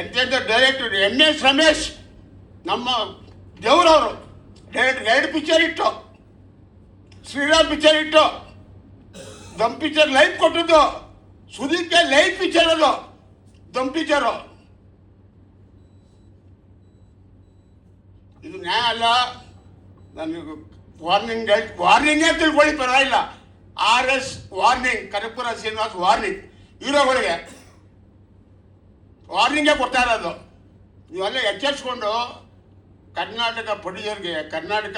ಎಂತೆಂಥ director M S Ramesh, ನಮ್ಮ ದೇವರವರು director ಎರಡು ಪಿಕ್ಚರ್ ಇಟ್ಟು. ಶ್ರೀರಾಮ್ ಪಿಕ್ಚರ್ ಇಟ್ಟು. ದಮ್ ಪಿಕ್ಚರ್ ಲೈಫ್ ಕೊಟ್ಟಿದ್ದು. ಸುದೀಪ್ಗೆ ಲೈಫ್ ಪಿಕ್ಚರ್ ಅದು. ದಮ್ ಪಿಕ್ಚರು ಇದು ನ್ಯಾಯ ಅಲ್ಲ. ನನಗೆ ವಾರ್ನಿಂಗ್ ವಾರ್ನಿಂಗೇ ತಿಳ್ಕೊಳ್ಳಿ, ಪರವಾಗಿಲ್ಲ. R S warning Kanakapura Srinivas warning ಹೀರೋಗಳಿಗೆ ವಾರ್ನಿಂಗೇ ಕೊಡ್ತಾ ಇರೋದು. ಇವೆಲ್ಲ ಎಚ್ಚರಿಸ್ಕೊಂಡು ಕರ್ನಾಟಕ ಪ್ರೊಡ್ಯೂಸರ್ಗೆ ಕರ್ನಾಟಕ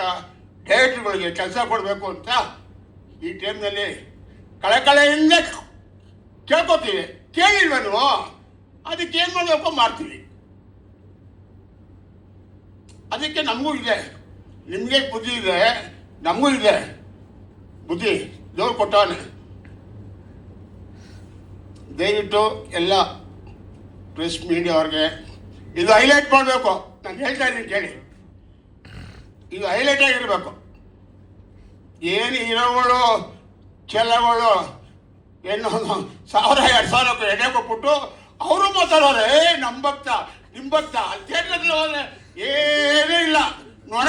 ಡೈರೆಕ್ಟರ್ಗಳಿಗೆ ಕೆಲಸ ಕೊಡಬೇಕು ಅಂತ ಈ ಟೈಮ್ನಲ್ಲಿ ಕಳಕಳೆಯಿಂದ ಕೇಳ್ಕೊತೀವಿ. ಕೇಳಿಲ್ವ ನೀವು? ಅದಕ್ಕೆ ಏನು ಮಾಡಬೇಕು? ಮಾಡ್ತೀವಿ ಅದಕ್ಕೆ ನಮಗೂ ಇದೆ. ನಿಮಗೆ ಬುದ್ಧಿ ಇದೆ. ನಮಗೂ ಇದೆ. ಬುದ್ಧಿ ದೇವ್ರು ಕೊಟ್ಟವನೇ. ದಯವಿಟ್ಟು ಎಲ್ಲ ಪ್ರೆಸ್ ಮೀಡಿಯಾ ಅವ್ರಿಗೆ. ಇದು ಹೈಲೈಟ್ ಮಾಡಬೇಕು. ನಾನು ಹೇಳ್ತಾ ಇದ್ದೀನಿ ಕೇಳಿ. ಇದು ಹೈಲೈಟ್ ಆಗಿರಬೇಕು. ಏನು ಹೀರೋಗಳು ಚೆಲ್ಲಗಳು ಏನು ಸಾವಿರ, ಎರಡು ಸಾವಿರ ಎಡೆ ಕೊಟ್ಬಿಟ್ಟು ಅವರು ಮಾತಾಡೋರು. ಏ ನಮ್ಮ ಭಕ್ತ ನಿಮ್ಮ ಭಕ್ತ ಥಿಯೇಟ್ರಲ್ಲಿ ಹೋದ್ರೆ ಏನೂ ಇಲ್ಲ. ನೋಣ.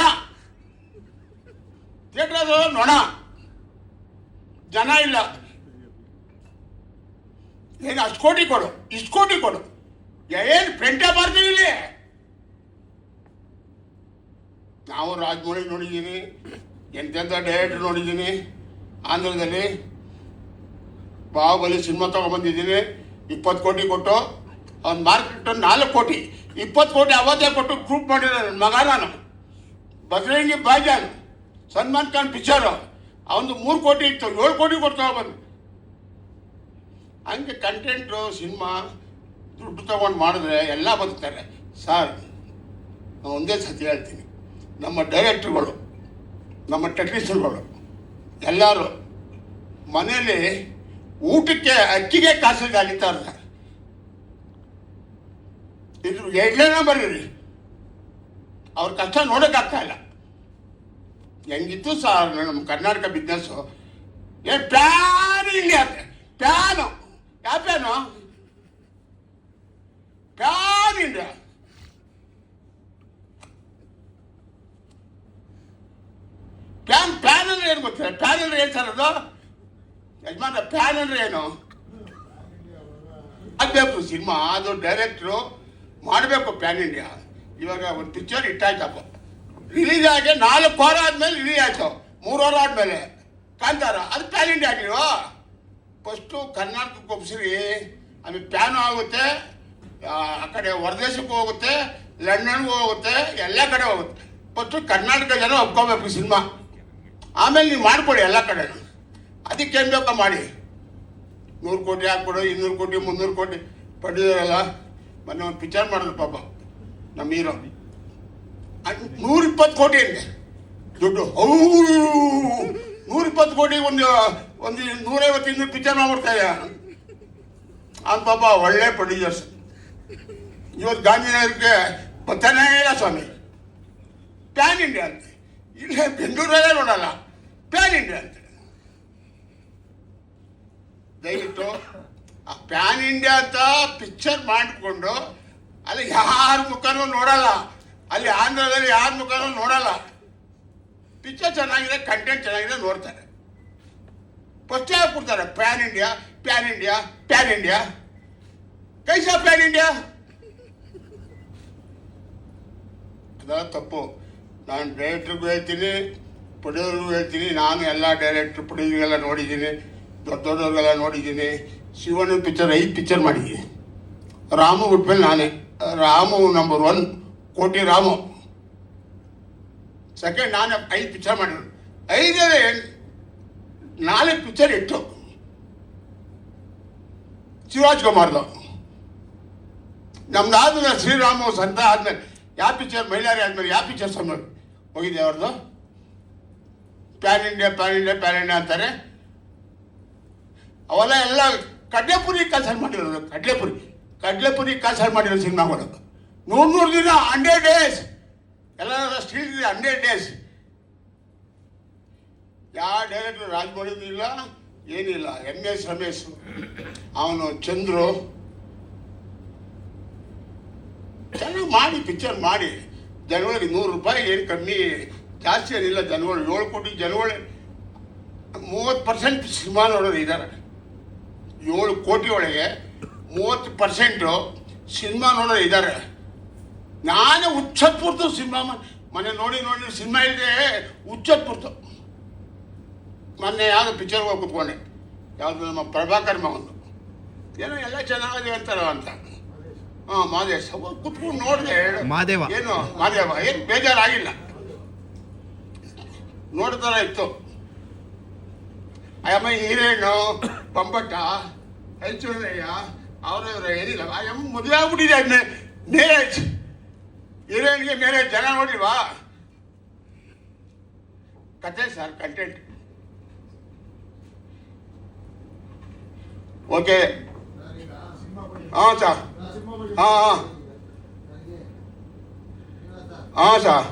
ಥಿಯೇಟ್ರದು ನೊಣ. ಜನ ಇಲ್ಲ. ಏನು ಅಷ್ಟು ಕೋಟಿ ಕೊಡು, ಇಷ್ಟು ಕೋಟಿ ಕೊಡು. ಏನು ಪೆಂಟ ಬರ್ತೀವಿ ಇಲ್ಲಿ? ನಾವು ರಾಜಮೌಳಿ ನೋಡಿದ್ದೀನಿ ಎಂತೆಂಥ ಡೈರೆಕ್ಟರ್ ನೋಡಿದ್ದೀನಿ ಆಂಧ್ರದಲ್ಲಿ ಬಾಹುಬಲಿ ಸಿನಿಮಾ ತೊಗೊಂಬಂದಿದ್ದೀನಿ ಇಪ್ಪತ್ತು ಕೋಟಿ ಕೊಟ್ಟು. ಅವ್ನ ಮಾರ್ಕೆಟ್ ನಾಲ್ಕು ಕೋಟಿ. ಇಪ್ಪತ್ತು ಕೋಟಿ ಅವತ್ತೇ ಕೊಟ್ಟು ಗ್ರೂಪ್ ಮಾಡಿದ ನನ್ನ ಮಗ ನಾನು. ಬಜರಂಗಿ ಬಾಜಾನ್ ಸಲ್ಮಾನ್ ಖಾನ್ ಪಿಕ್ಚರು ಅವನು ಮೂರು ಕೋಟಿ ಇತ್ತು, ಏಳು ಕೋಟಿ ಕೊಟ್ಟು ಬಂದು ಹಂಗೆ ಕಂಟೆಂಟು ಸಿನಿಮಾ ದುಡ್ಡು ತಗೊಂಡು ಮಾಡಿದ್ರೆ ಎಲ್ಲ ಬದುಕ್ತಾರೆ. ಸರ್ ನಾನು ಒಂದೇ ಸತಿ ಹೇಳ್ತೀನಿ. ನಮ್ಮ ಡೈರೆಕ್ಟ್ರುಗಳು, ನಮ್ಮ ಟೆಕ್ನಿಷಿಯನ್ಗಳು, ಎಲ್ಲರೂ ಮನೆಯಲ್ಲಿ ಊಟಕ್ಕೆ ಅಕ್ಕಿಗೆ ಕಾಸಿಗೆ ಅಲಿತಾ ಇರ್ತಾರೆ ಇದು ಎರಡನೇ ಬರೀರಿ. ಅವ್ರ ಕಷ್ಟ ನೋಡೋಕ್ಕಾಗ್ತಾ ಇಲ್ಲ. ಹೆಂಗಿತ್ತು ಸರ್ ನಮ್ಮ ಕರ್ನಾಟಕ ಬಿಸ್ನೆಸ್ಸು ಏ ಪ್ಯಾನ್ ಇಂಡಿಯಾ ಪ್ಯಾನು ಯಾವ ಪ್ಯಾನ್ ಇಂಡಿಯಾ ಪ್ಯಾನ್ ಪ್ಯಾನ್ ಅಂದ್ರೆ ಏನು ಗೊತ್ತಿಲ್ಲ ಪ್ಯಾನ್ ಅಂದ್ರೆ ಏನು ಸರ್ ಅದು? ಯಜಮಾನ ಪ್ಯಾನ್ ಅಂದ್ರೆ ಏನು? ಆಗಬೇಕು, ಸಿನಿಮಾ, ಅದು ಡೈರೆಕ್ಟ್ರು ಮಾಡಬೇಕು ಪ್ಯಾನ್ ಇಂಡಿಯಾ. ಇವಾಗ ಒಂದು ಪಿಕ್ಚರ್ ಇಟ್ಟಾಯ್ತಪ್ಪ ರಿಲೀಸ್ ಆಗಿ ನಾಲ್ಕು ವಾರ ಆದ್ಮೇಲೆ ರಿಲೀಸ್ ಆಯಿತು. ಮೂರು ವಾರ ಆದ್ಮೇಲೆ. ಕಾಂತಾರ, ಅದು ಪ್ಯಾನ್ ಇಂಡಿಯಾ ಆಗಿಲ್ವಾ ಫಸ್ಟು ಕರ್ನಾಟಕಕ್ಕೆ ಒಪ್ಸಿರಿ. ಆಮೇಲೆ ಪ್ಯಾನು ಆಗುತ್ತೆ. ಆ ಕಡೆ ಹೊರದೇಶಕ್ಕೂ ಹೋಗುತ್ತೆ. ಲಂಡನ್ಗೂ ಹೋಗುತ್ತೆ. ಎಲ್ಲ ಕಡೆ ಹೋಗುತ್ತೆ. ಫಸ್ಟು ಕರ್ನಾಟಕ ಜನ ಒಪ್ಕೋಬೇಕು ಸಿನಿಮಾ. ಆಮೇಲೆ ನೀವು ಮಾಡಿಕೊಡಿ ಎಲ್ಲ ಕಡೆ. ಅದಕ್ಕೆ ಏನು ಬೇಕೋ ಮಾಡಿ. ನೂರು ಕೋಟಿ ಹಾಕ್ಬಿಡು, ಇನ್ನೂರು ಕೋಟಿ, ಮುನ್ನೂರು ಕೋಟಿ. ಪಡೆದಿರಲ್ಲ. ಮೊನ್ನೆ ಒಂದು ಪಿಕ್ಚರ್ ಮಾಡಿದ್ರು ಪಾಪ ನಮ್ಮ ಹೀರೋ. ನೂರಿಪ್ಪತ್ತು ಕೋಟಿ ಅಂತೆ. ದುಡ್ಡು. ಹೌ ನೂರ ಇಪ್ಪತ್ತು ಕೋಟಿ ಒಂದು ಒಂದು ನೂರೈವತ್ತು ಇನ್ನೂರು ಪಿಕ್ಚರ್ ಮಾಡ್ಬಿಡ್ತಾಯ ಅದು ಪಾಪ ಒಳ್ಳೆ ಪ್ರೊಡ್ಯೂಸರ್ಸ್ ಇವತ್ತು ಗಾಂಧಿನಗರಕ್ಕೆ ಬರ್ತಾನೇ ಇಲ್ಲ ಸ್ವಾಮಿ. ಪ್ಯಾನ್ ಇಂಡಿಯಾ ಅಂತ. ಇಲ್ಲೇ ಬೆಂಗಳೂರಲ್ಲೇ ನೋಡಲ್ಲ ಪ್ಯಾನ್ ಇಂಡಿಯಾ ಅಂತ ದಯವಿಟ್ಟು ಆ ಪ್ಯಾನ್ ಇಂಡಿಯಾ ಅಂತ ಪಿಕ್ಚರ್ ಮಾಡಿಕೊಂಡು ಅಲ್ಲಿ ಯಾರ ಮುಖನೂ ನೋಡಲ್ಲ. ಅಲ್ಲಿ ಆಂಧ್ರದಲ್ಲಿ ಯಾರ ಮುಖನೂ ನೋಡಲ್ಲ. ಪಿಕ್ಚರ್ ಚೆನ್ನಾಗಿದೆ ಕಂಟೆಂಟ್ ಚೆನ್ನಾಗಿದೆ ನೋಡ್ತಾರೆ. ಫಸ್ಟೇ ಕೊಡ್ತಾರೆ? Pan India pan India pan India ಕೈಸಾ pan India ಅದೆಲ್ಲ ತಪ್ಪು. ನಾನು ಡೈರೆಕ್ಟ್ರಿಗೂ ಹೇಳ್ತೀನಿ ಪ್ರೊಡ್ಯೂಸರ್ಗೂ ಹೇಳ್ತೀನಿ, ನಾನು ಎಲ್ಲ ಡೈರೆಕ್ಟ್ರ್ ಪ್ರೊಡ್ಯೂಸರ್ಗೆಲ್ಲ ನೋಡಿದ್ದೀನಿ. ದೊಡ್ಡ ದೊಡ್ಡವ್ರಿಗೆಲ್ಲ ನೋಡಿದ್ದೀನಿ. ಶಿವನ ಪಿಕ್ಚರ್ ಐದು ಪಿಕ್ಚರ್ ಮಾಡಿದ್ದೀನಿ. ರಾಮು ಬಿಟ್ಮೇಲೆ ನಾನೇ. ರಾಮು ನಂಬರ್ ಒನ್ ಕೋಟಿ ರಾಮು. ಸೆಕೆಂಡ್ ನಾನು ಐದು ಪಿಕ್ಚರ್ ಮಾಡಿದ್ರು ಐದನೇ ನಾಲ್ಕು ಪಿಕ್ಚರ್ ಇತ್ತು. ಶಿವರಾಜ್ ಕುಮಾರ್ದು. ನಮ್ದು ಆದ್ಮೇಲೆ ಶ್ರೀರಾಮು ಸಂತ ಆದ್ಮೇಲೆ ಯಾವ ಪಿಕ್ಚರ್ ಮಹಿಳೆಯರೇ ಆದ್ಮೇಲೆ ಯಾವ ಪಿಕ್ಚರ್ ಸಮ ಹೋಗಿದೆ ಅವ್ರದ್ದು? Pan India pan India pan India ಅಂತಾರೆ. ಅವೆಲ್ಲ ಎಲ್ಲ ಕಡ್ಲೆಪುರಿ ಕಾಸಲ್ ಮಾಡಿರೋದು. ಕಡ್ಲೆಪುರಿ. ಕಡ್ಲೆಪುರಿ ಕಾಸಲ್ ಮಾಡಿರೋ ಸಿನಿಮಾಗಳು ನೂರು ನೂರು ದಿನ ಹಂಡ್ರೆಡ್ ಡೇಸ್. ಎಲ್ಲ ಸ್ಟೀಲ್ ಇದೆ ಹಂಡ್ರೆಡ್ ಡೇಸ್. ಯಾವ ಡೈರೆಕ್ಟರ್ ರಾಜಮೌಳಿದು ಇಲ್ಲ, ಏನಿಲ್ಲ. ಎಂ ಎಸ್ ರಮೇಶ್, ಅವನು ಚಂದ್ರು. ಚೆನ್ನಾಗಿ ಮಾಡಿ ಪಿಕ್ಚರ್ ಮಾಡಿ. ಜನಗಳಿಗೆ ನೂರು ರೂಪಾಯಿ ಏನು ಕಮ್ಮಿ, ಜಾಸ್ತಿ ಏನಿಲ್ಲ. ಜನಗಳು ಏಳು ಕೋಟಿ ಜನಗಳು ಮೂವತ್ತು ಪರ್ಸೆಂಟ್ ಸಿನಿಮಾ ನೋಡೋರು ಇದ್ದಾರೆ ಏಳು ಕೋಟಿ ಒಳಗೆ ಮೂವತ್ತು ಪರ್ಸೆಂಟು ಸಿನಿಮಾ ನೋಡೋರು ಇದ್ದಾರೆ. ನಾನೇ ಹುಚ್ಚತ್ಪುರ್ತು ಸಿನಿಮಾ ಮನೆ ನೋಡಿ ನೋಡಿ ಸಿನಿಮಾ ಇದೆ ಹುಚ್ಚತ್ಪುರ್ತು. ಮೊನ್ನೆ ಯಾವುದೋ ಪಿಕ್ಚರ್ಗೆ ಹೋಗಿ ಕೂತ್ಕೊಂಡೆ. ಯಾವುದು ನಮ್ಮ ಪ್ರಭಾಕರ್ ಮಗಂದು ಏನೋ ಎಲ್ಲ ಚೆನ್ನಾಗಿದೆ ಅಂತಾರ ಅಂತ. ಹಾಂ ಮಾದೇಶ್ ಹೋಗಿ ಕೂತ್ಕೊಂಡು ನೋಡಿದೆ. ಮಾದೇವ. ಏನು ಮಾದೇವ ಏನು ಬೇಜಾರಾಗಿಲ್ಲ. ನೋಡ್ತಾರ ಇತ್ತು ಅಯ್ಯಮ್ಮ ಹೀರೇನು ಪಂಪಟ್ಟ ಐಚೂರಯ್ಯ ಅವರವರ ಏನಿಲ್ಲ ಅಯ್ಯಮ್ಮ ಮದುವೆ ಆಗ್ಬಿಟ್ಟಿದೆ ಮ್ಯಾರೇಜ್ ಹೀರೋಯಿನ್ಗೆ ಮ್ಯಾರೇಜ್ ಜನ ನೋಡಿಲ್ವಾ ಕತೆ ಸರ್ ಕಂಟೆಂಟ್ ಓಕೆ ಹಾಂ ಸರ್ ಹಾಂ ಹಾಂ ಹಾಂ ಸರ್